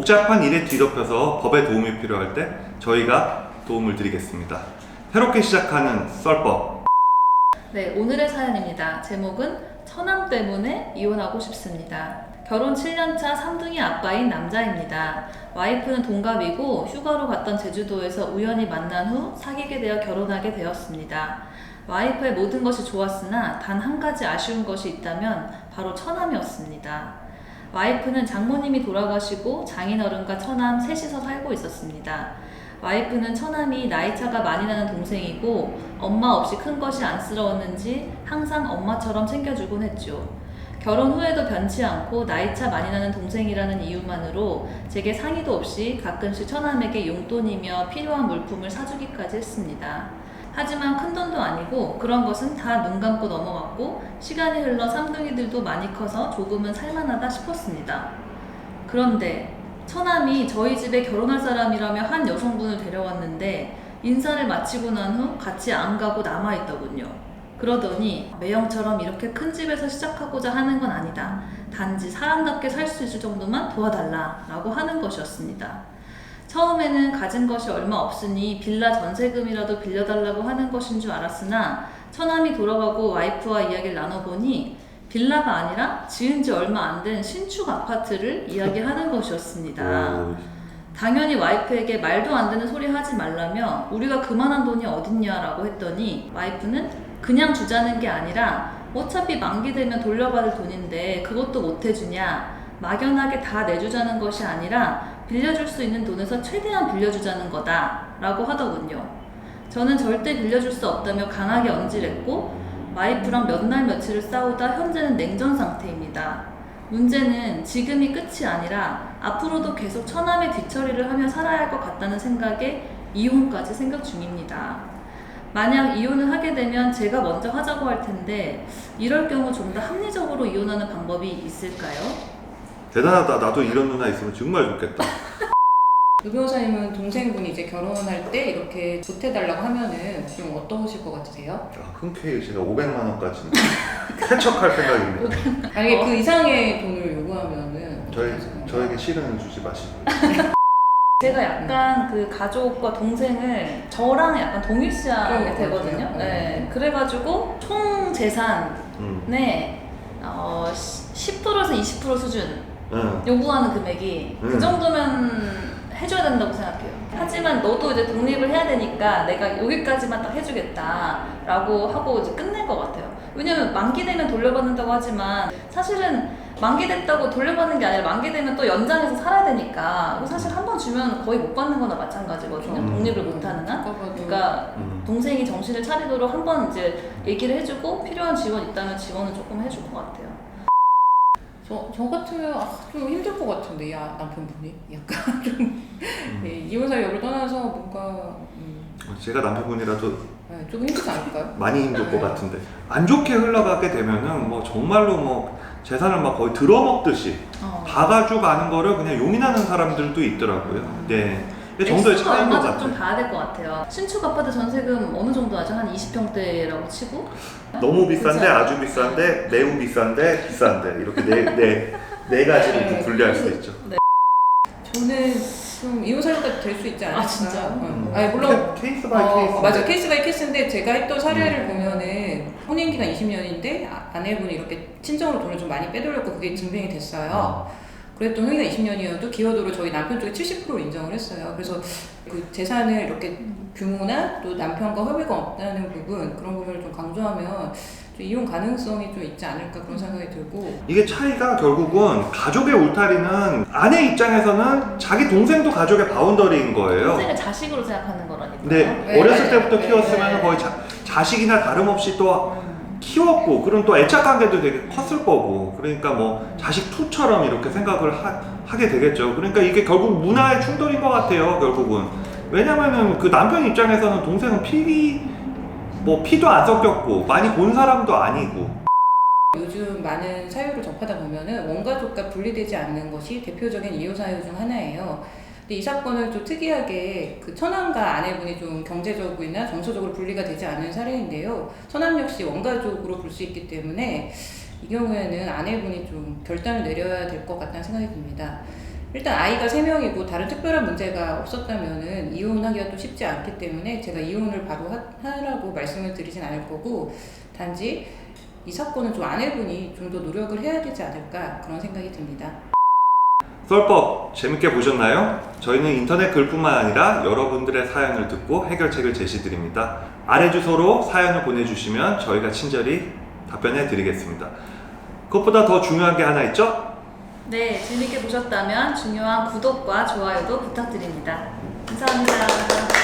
복잡한 일에 뒤덮여서 법의 도움이 필요할 때 저희가 도움을 드리겠습니다. 새롭게 시작하는 썰법. 네, 오늘의 사연입니다. 제목은 처남 때문에 이혼하고 싶습니다. 결혼 7년차 3등이 아빠인 남자입니다. 와이프는 동갑이고 휴가로 갔던 제주도에서 우연히 만난 후 사귀게 되어 결혼하게 되었습니다. 와이프의 모든 것이 좋았으나 단 한 가지 아쉬운 것이 있다면 바로 처남이었습니다. 와이프는 장모님이 돌아가시고 장인어른과 처남 셋이서 살고 있었습니다. 와이프는 처남이 나이차가 많이 나는 동생이고 엄마 없이 큰 것이 안쓰러웠는지 항상 엄마처럼 챙겨주곤 했죠. 결혼 후에도 변치 않고 나이차 많이 나는 동생이라는 이유만으로 제게 상의도 없이 가끔씩 처남에게 용돈이며 필요한 물품을 사주기까지 했습니다. 하지만 큰 돈도 아니고 그런 것은 다 눈 감고 넘어갔고 시간이 흘러 쌍둥이들도 많이 커서 조금은 살만하다 싶었습니다. 그런데 처남이 저희 집에 결혼할 사람이라며 한 여성분을 데려왔는데 인사를 마치고 난 후 같이 안 가고 남아있더군요. 그러더니 매형처럼 이렇게 큰 집에서 시작하고자 하는 건 아니다. 단지 사람답게 살 수 있을 정도만 도와달라 라고 하는 것이었습니다. 처음에는 가진 것이 얼마 없으니 빌라 전세금이라도 빌려달라고 하는 것인 줄 알았으나 처남이 돌아가고 와이프와 이야기를 나눠보니 빌라가 아니라 지은 지 얼마 안 된 신축 아파트를 이야기하는 것이었습니다. 오, 당연히 와이프에게 말도 안 되는 소리 하지 말라며 우리가 그만한 돈이 어딨냐라고 했더니 와이프는 그냥 주자는 게 아니라 어차피 만기 되면 돌려받을 돈인데 그것도 못 해주냐 막연하게 다 내주자는 것이 아니라 빌려줄 수 있는 돈에서 최대한 빌려주자는 거다 라고 하더군요. 저는 절대 빌려줄 수 없다며 강하게 언질했고 와이프랑 몇 날 며칠을 싸우다 현재는 냉전 상태입니다. 문제는 지금이 끝이 아니라 앞으로도 계속 처남의 뒤처리를 하며 살아야 할 것 같다는 생각에 이혼까지 생각 중입니다. 만약 이혼을 하게 되면 제가 먼저 하자고 할 텐데 이럴 경우 좀 더 합리적으로 이혼하는 방법이 있을까요? 대단하다. 나도 이런 누나 있으면 정말 좋겠다. 유 변호사님은 동생분이 이제 결혼할 때 이렇게 보태달라고 하면은 좀 어떠실 것 같으세요? 야, 흔쾌히 제가 500만 원까지는 쾌척할 생각입니다. 만약에 어. 그 이상의 돈을 요구하면은 저희? 저에게 실은 주지 마시고. 제가 약간 그 가족과 동생을 저랑 약간 동일시하게 그런 것 되거든요. 같아요. 네. 그래가지고 총 재산의 음, 어, 10%에서 20% 수준 응. 요구하는 금액이 그 음. 정도면 해줘야 된다고 생각해요. 하지만 너도 이제 독립을 해야 되니까 내가 여기까지만 딱 해주겠다라고 하고 이제 끝낸 것 같아요. 왜냐면 만기되면 돌려받는다고 하지만 사실은 만기됐다고 돌려받는 게 아니라 만기되면 또 연장해서 살아야 되니까 사실 한 번 주면 거의 못 받는 거나 마찬가지거든요. 음. 독립을 못 하는 한. 그러니까 음. 동생이 정신을 차리도록 한 번 이제 얘기를 해주고 필요한 지원 있다면 지원은 조금 해줄 것 같아요. 저, 저 같으면 아, 좀 힘들 것 같은데 야 남편분이 약간 좀 음. 네, 이혼 사유를 떠나서 뭔가 음, 제가 남편분이라도 네, 조금 힘들지 않을까요? 많이 힘들 것 같은데 안 좋게 흘러가게 되면은 뭐 정말로 뭐 재산을 막 거의 들어먹듯이 어. 봐가지고 가는 거를 그냥 용인하는 사람들도 있더라고요. 네. 그 정도의 액수가 차이인 것 얼마인지 좀 같아요. 봐야 될 것 같아요. 신축 아파트 전세금 어느 정도 하죠? 한 20평대라고 치고? 너무 비싼데? 아주 비싼데 매우 비싼데 비싼데 이렇게 네네네 가지로 네. 분류할 수 있죠. 저는 좀 이혼 사유가 될 수 있지 않을까? 아, 진짜요? 음. 아니 물론 케, 이스 바이 어, 케이스. 맞아 케이스 바이 케이스인데 제가 했던 사례를 음. 보면은 혼인 기간 20년인데 아, 내분이 이렇게 친정으로 돈을 좀 많이 빼돌렸고 그게 증명이 됐어요. 그랬던 혼인가 20년이어도 기여도를 저희 남편 쪽에 70% 인정을 했어요. 그래서 그 재산을 이렇게 규모나 또 남편과 협의가 없다는 부분 그런 부분을 좀 강조하면 좀 이혼 가능성이 좀 있지 않을까 그런 생각이 들고 이게 차이가 결국은 가족의 울타리는 아내 입장에서는 자기 동생도 가족의 바운더리인 거예요. 동생을 자식으로 생각하는 거라니까. 근데 네, 어렸을 맞아요. 때부터 네, 키웠으면 네. 거의 자, 자식이나 다름없이 또 음. 키웠고 그런 또 애착 관계도 되게 컸을 거고 그러니까 뭐 자식 투처럼 이렇게 생각을 하, 하게 되겠죠. 그러니까 이게 결국 문화의 충돌인 것 같아요. 결국은 왜냐면은 그 남편 입장에서는 동생은 피 뭐 피도 안 섞였고 많이 본 사람도 아니고 요즘 많은 사유를 접하다 보면은 원가족과 분리되지 않는 것이 대표적인 이혼 사유 중 하나예요. 근데 이 사건은 좀 특이하게 그 처남과 아내분이 좀 경제적이나 정서적으로 분리가 되지 않은 사례인데요. 처남 역시 원가족으로 볼 수 있기 때문에 이 경우에는 아내분이 좀 결단을 내려야 될 것 같다는 생각이 듭니다. 일단 아이가 3명이고 다른 특별한 문제가 없었다면은 이혼하기가 또 쉽지 않기 때문에 제가 이혼을 바로 하, 하라고 말씀을 드리진 않을 거고 단지 이 사건은 좀 아내분이 좀 더 노력을 해야 되지 않을까 그런 생각이 듭니다. 썰법 재밌게 보셨나요? 저희는 인터넷 글뿐만 아니라 여러분들의 사연을 듣고 해결책을 제시드립니다. 아래 주소로 사연을 보내주시면 저희가 친절히 답변해 드리겠습니다. 그것보다 더 중요한 게 하나 있죠? 네, 재밌게 보셨다면 중요한 구독과 좋아요도 부탁드립니다. 감사합니다.